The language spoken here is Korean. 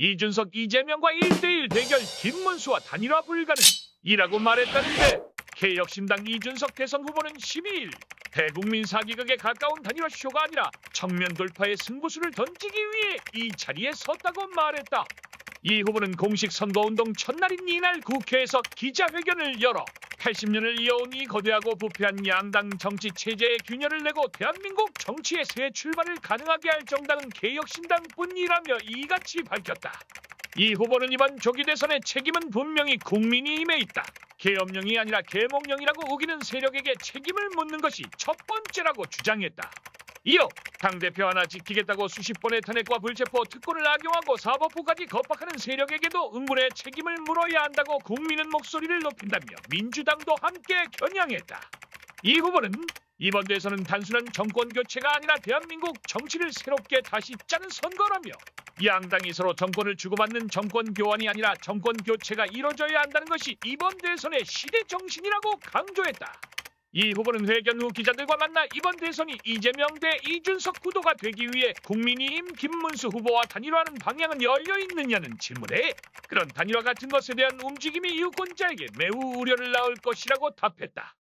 이준석 이재명과 1대1 대결 김문수와 단일화 불가능 이라고 말했다는데 개혁신당 이준석 대선 후보는 12일 대국민 사기극에 가까운 단일화 쇼가 아니라 정면 돌파의 승부수를 던지기 위해 이 자리에 섰다고 말했다. 이 후보는 공식 선거운동 첫날인 이날 국회에서 기자회견을 열어 80년을 이어온 이 거대하고 부패한 양당 정치 체제의 균열을 내고 대한민국 정치의 새 출발을 가능하게 할 정당은 개혁신당뿐이라며 이같이 밝혔다. 이 후보는 이번 조기 대선의 책임은 분명히 국민이 임해 있다. 계엄령이 아니라 계몽령이라고 우기는 세력에게 책임을 묻는 것이 첫 번째라고 주장했다. 이어 당대표 하나 지키겠다고 수십 번의 탄핵과 불체포 특권을 악용하고 사법부까지 겁박하는 세력에게도 응분의 책임을 물어야 한다고 국민은 목소리를 높인다며 민주당도 함께 겨냥했다. 이 후보는 이번 대선은 단순한 정권 교체가 아니라 대한민국 정치를 새롭게 다시 짜는 선거라며 양당이 서로 정권을 주고받는 정권 교환이 아니라 정권 교체가 이뤄져야 한다는 것이 이번 대선의 시대 정신이라고 강조했다. 이 후보는 회견 후 기자들과 만나 이번 대선이 이재명 대 이준석 구도가 되기 위해 국민의힘 김문수 후보와 단일화하는 방향은 열려 있느냐는 질문에 그런 단일화 같은 것에 대한 움직임이 유권자에게 매우 우려를 낳을 것이라고 답했다.